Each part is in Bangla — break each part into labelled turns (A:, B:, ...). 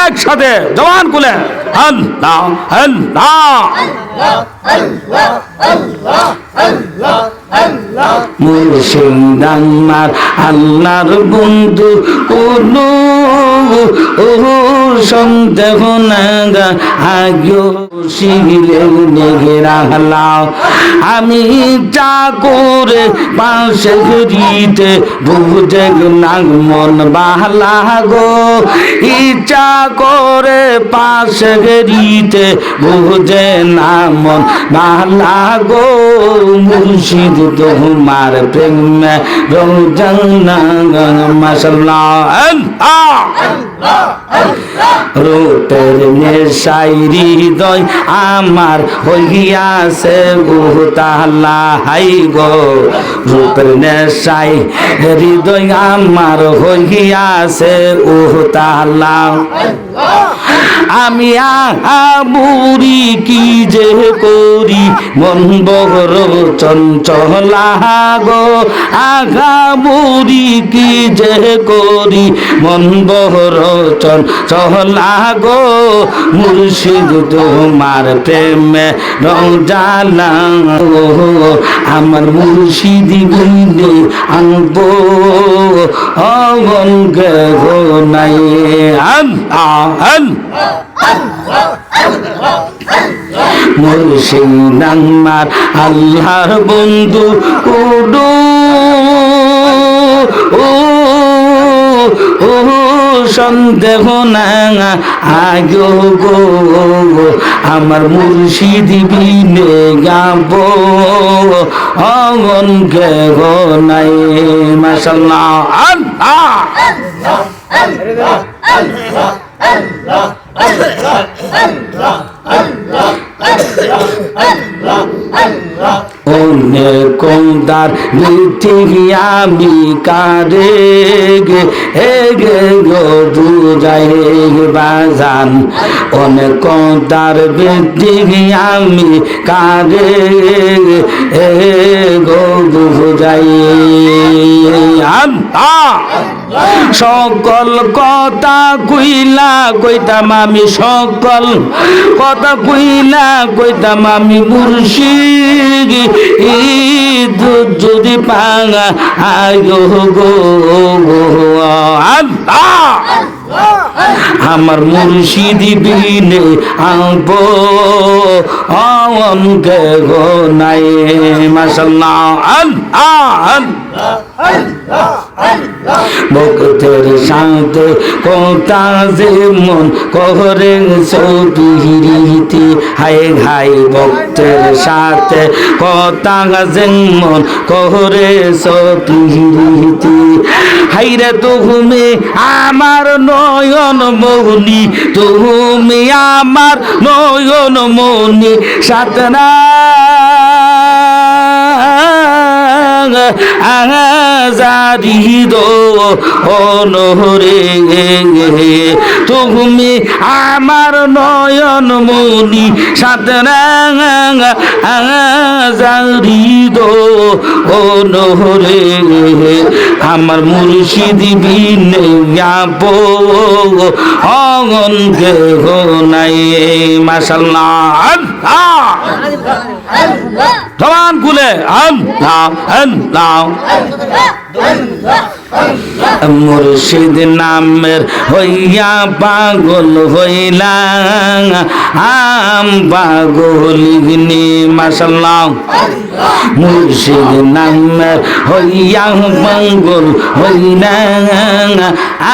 A: একসাথে জবান কুলে আল্লাহ আল্লাহর বন্ধু ও সন্দেহ না আগিও শিলে রাখলাম আমি চা করে পাশে ঘুরিতে বুঝে নাগ মন বাহলা গো। ইচ্ছা করে পাশে ঘুরিতে বুঝে না মন বাহলা গো। মুর্শিদ তোমার প্রেম রোজানা মাসাল্লাহ রূপের নেশাই হৃদয় আমার হইয়াছে বহুতালা হাই গো। রূপের নেশাই হৃদয় আমার হইয়াছে তাহলা আমি বুড়ি কি যে করি? মন বহর চঞ্চলা গো। আগা বুড়ি কি যে করি? মন বহর চঞ্চলা গো। মুর্শিদ তোমার প্রেমে রঞ্জালা আমার মুর্শিদি বইলে আনব। অঙ্গে নাই। আল্লাহ! আল্লাহ মুর্শিদ আমার আল্লাহর বন্ধু উডু, ও ও সন্দেহ না আগো গো। আমার মুর্শিদি বিনে গাব অঙ্গন গে গো নাই মাসাল্লাহ আল্লাহ। অনেক দার নীতি আমি কারে গে, হে গে গো বুঝাই বাজান। অনেক আমি কারে হে আল্লাহ সকল কথা কইলা কইতাম আমি সকল কথা কইলা কইতাম আমি মুর্শিদ। যদি পাঙা আয়ো গো আল্লাহ। আমার মুর্শিদি বিনে আনব অঙ্কে গো নাই মাসাল্লাহ আল্লাহ। ভক্তের সাথে কোটা যে মন কহরে সৌপিরিতি হায় হাই ভক্তের সাথে কথা যে মন কহরে সৌপিরিতি হাইরে তুমি আমার নয়ন মৌনি, তুমি আমার নয়ন মৌনি সাতনা অনহরে তুমি আমার নয়ন মনি সাতরাজারিদ অনহরে আমার মুর্শিদি বিনে অগন গে নাই মাসাল্লাহ আল্লাহ! জবান খুলে আল্লাহ আল্লাহ মুর্শিদ নামের হইয়া পাগল হইলাম, আম পাগলিগনি মাসাল্লাহ মুর্শিদ নামের হইয়া পাগল হইলাম,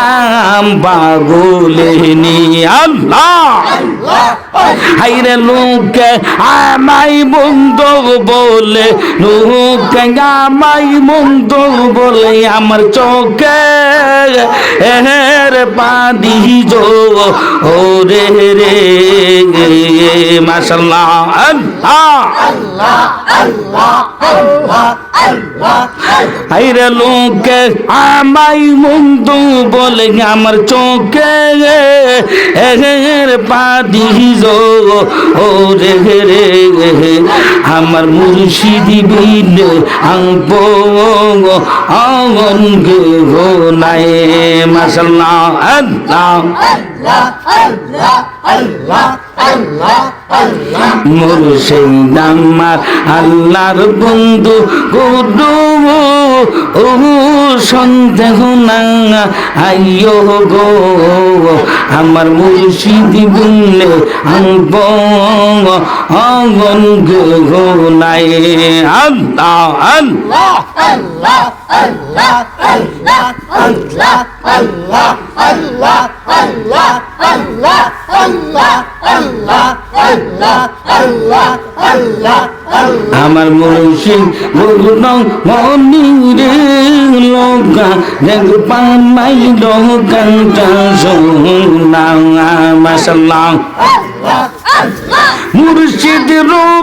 A: আম পাগলিনি আল্লাহ। হাইরে লোকে আমাই মন্দ বলে লোকে আমাই মন্দ বলে আমার চোখে হের পাদি জো। ও রে, মাশাল্লাহ, আল্লাহ আইরে লোকে, আমাই মুন্দু বলে আমার চোখে এর পাদি ও রে রে, আমার মুর্শিদি বিল আঙ্প অঙ্গ নাই মাসাল্লাহ আল্লাহ। আল্লাহর বন্ধু গুরু ও সন্দেহ না আইয়ো গো আমার মুর্শিদ গুনে আনব গো নাই আল্লাহ আল্লাহ আমার মুর্শিদ গুরুন মনিরে লোকা দেখ পানাই লোকান্তা সোনা মাসাল্লাহ মুর্শিদ রতন মূল্যদন
B: আপনাকে সামনেটা একটু তুলবেন না হ্যাঁ
A: মুর্শিদ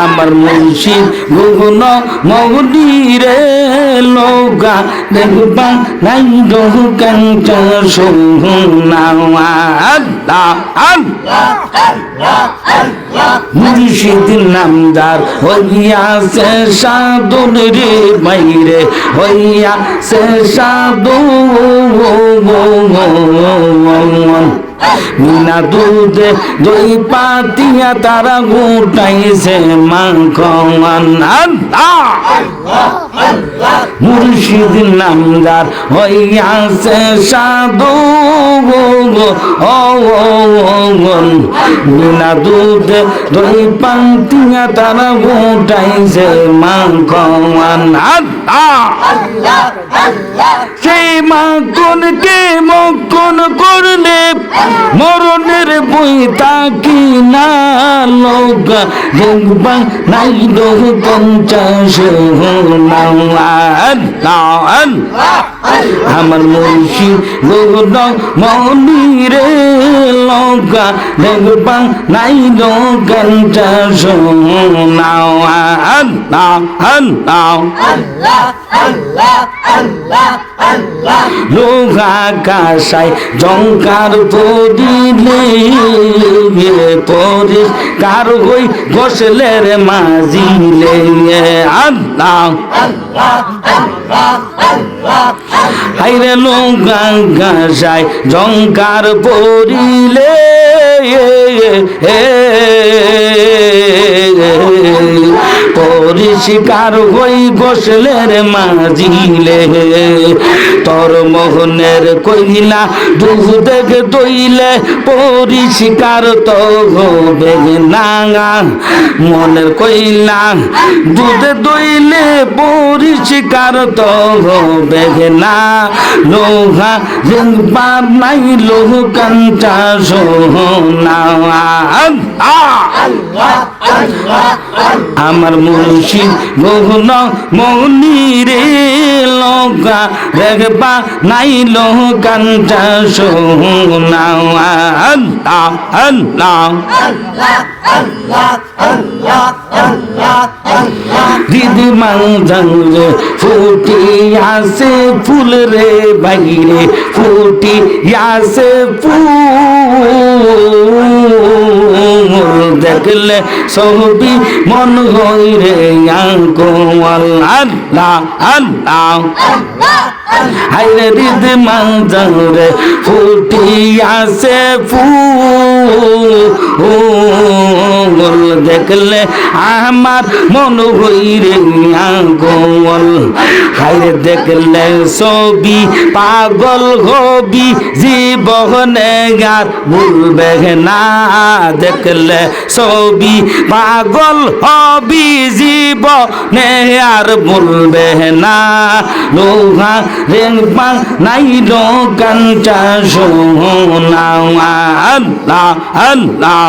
A: আমার মুর্শিদ গুগুন মৌদিরে লোকা দেখবা নাই আল্লাহ মুর্শিদ নামদার হইয়াছে সাধুর রে বাইরে হইয়াছে সাধু। মিনা দুধে দই পাতিয়া তারা গোটাইছে মাখন মুর্শিদ নামদার হইয়াছে সাধু বিনা দুধে দই পান্তিয়া তারা গোটাইছে মাখন সেই মাখনকে মক্ষণ করলে মরণের বই তাকি না লোক দেখবা নাই লোক পঞ্চাশ আমার মুর্শিদ গৌর মনিরে লঙ্কা দেখবা নাই লোকটা শোনাও আল্লাহ আল্লাহ লোহা কাসাই জঙ্কার পদিলে পরিষ্কার হই গোসলের মাজিলে আল্লাহ হাইরে লোহা কাসাই জঙ্কার পরিলে পরিষ্কার হই গোসলের মাজিলে তোর মোহনের কইলা দুধ দেখে দইলে, পরিষ্কার তো হবে না মনের কইলা দুধে দইলে, পরিষ্কার তো হবে না। লোহা রিংবার নাই লোহ কান্তা সোনা। আমার মুর্শিদ গহন মৌনিরে লগা দেখবা নাই লোকান্তা সোনা আল্লাহ আল্লাহ। দিদি মাংরে ফুটি আসে ফুল রে বাইরে, ফুটি আসে ফুল। দেখলে সবি মন হই রে আঙ্কোয়াল আল্লাহ আল্লাহ। হাইরে রিদ মাংরে ফুটি আসে ফুল দেখলে আমার মন হই রে আঙ্কোয়াল হাইরে দেখলে সবি পাগল নবী জীবনে গার ভুলবে না। দেখলে ছবি পাগল হবি, জীবনে আর ভুলবে না। লোহা রেং পাং নাই লো কাঞ্চা সোনাও আল্লাহ আল্লাহ।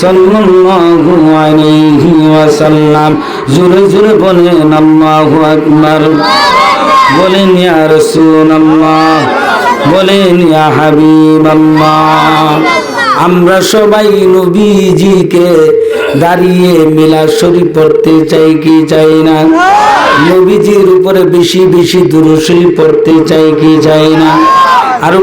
A: সাল্লাল্লাহু আলাইহি ওয়াসাল্লাম। জোরে জোরে বলেন, আল্লাহু আকবার। বলেন, ইয়া রাসূলুল্লাহ। বলেন, ইয়া হাবিবাল্লাহ। আমরা সবাই নবীজিকে দাঁড়িয়ে মিলা শরীফ পড়তে চাই কি চাই না? নবীজির উপরে বেশি বেশি দুরুশরীফ পড়তে চাই কি চাই না? আরও